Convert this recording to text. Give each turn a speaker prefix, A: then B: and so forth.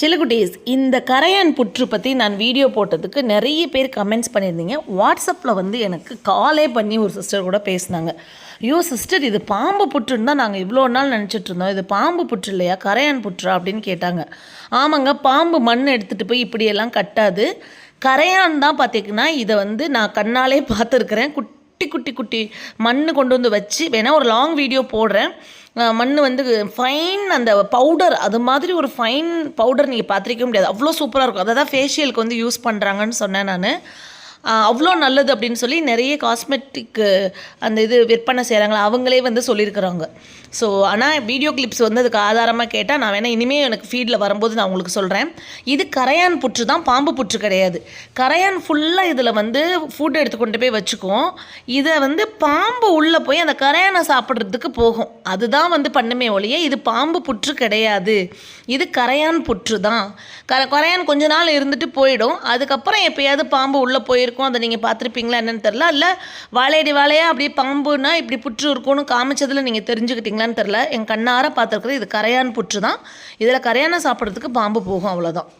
A: சிலகுட்டீஸ் இந்த கரையான் புற்று பற்றி நான் வீடியோ போட்டதுக்கு நிறைய பேர் கமெண்ட்ஸ் பண்ணியிருந்தீங்க. வாட்ஸ்அப்பில் வந்து எனக்கு காலே பண்ணி ஒரு சிஸ்டர் கூட பேசினாங்க. ஐயோ சிஸ்டர் இது பாம்பு புற்றுன்னு தான் நாங்கள் இவ்வளோ நாள் நினச்சிட்டு இருந்தோம். இது பாம்பு புற்று இல்லையா? கரையான் புற்றா? அப்படின்னு கேட்டாங்க. ஆமாங்க பாம்பு மண் எடுத்துகிட்டு போய் இப்படியெல்லாம் கட்டாது. கரையான் தான் பார்த்தீங்கன்னா இதை வந்து நான் கண்ணாலே பார்த்துருக்குறேன். குட் குட்டி குட்டி குட்டி மண் கொண்டு வந்து வச்சு வேணால் ஒரு லாங் வீடியோ போடுறேன். மண் வந்து ஃபைன் அந்த பவுடர் அது மாதிரி ஒரு ஃபைன் பவுடர் நீங்கள் பார்த்துருக்க முடியாது. அவ்வளோ சூப்பராக இருக்கும். அதை தான் ஃபேஷியலுக்கு வந்து யூஸ் பண்ணுறாங்கன்னு சொன்னேன் நான். அவ்வளோ நல்லது அப்படின்னு சொல்லி நிறைய காஸ்மெட்டிக் அந்த இது விற்பனை செய்கிறாங்களா அவங்களே வந்து சொல்லியிருக்கிறாங்க. ஸோ ஆனால் வீடியோ கிளிப்ஸ் வந்து அதுக்கு ஆதாரமாக கேட்டால் நான் வேணால் இனிமேல் எனக்கு ஃபீல்டில் வரும்போது நான் உங்களுக்கு சொல்கிறேன் இது கரையான் புற்று தான் பாம்பு புற்று கிடையாது. கரையான் ஃபுல்லாக இதில் வந்து ஃபுட் எடுத்துக்கொண்டு போய் வச்சுக்குவோம் இதை வந்து பாம்பு உள்ளே போய் அந்த கரையானை சாப்பிட்றதுக்கு போகும். அதுதான் வந்து பண்ணுமே ஒழிய இது பாம்பு புற்று கிடையாது. இது கரையான் புற்று தான். க கரையான் கொஞ்ச நாள் இருந்துட்டு போயிடும். அதுக்கப்புறம் எப்பயாவது பாம்பு உள்ளே இருக்கும் அதை நீங்கள் பார்த்துருப்பீங்களா என்னென்னு தெரில இல்லை வாழையடி வாழையாக அப்படியே பாம்புனா இப்படி புற்று இருக்கும்னு காமிச்சதில் நீங்கள் தெரிஞ்சுக்கிட்டீங்களான்னு தெரில என் கண்ணார பார்த்துருக்குறது இது கரையான் புற்று தான் இதில் கரையானை சாப்பிட்றதுக்கு பாம்பு போகும் அவ்வளோதான்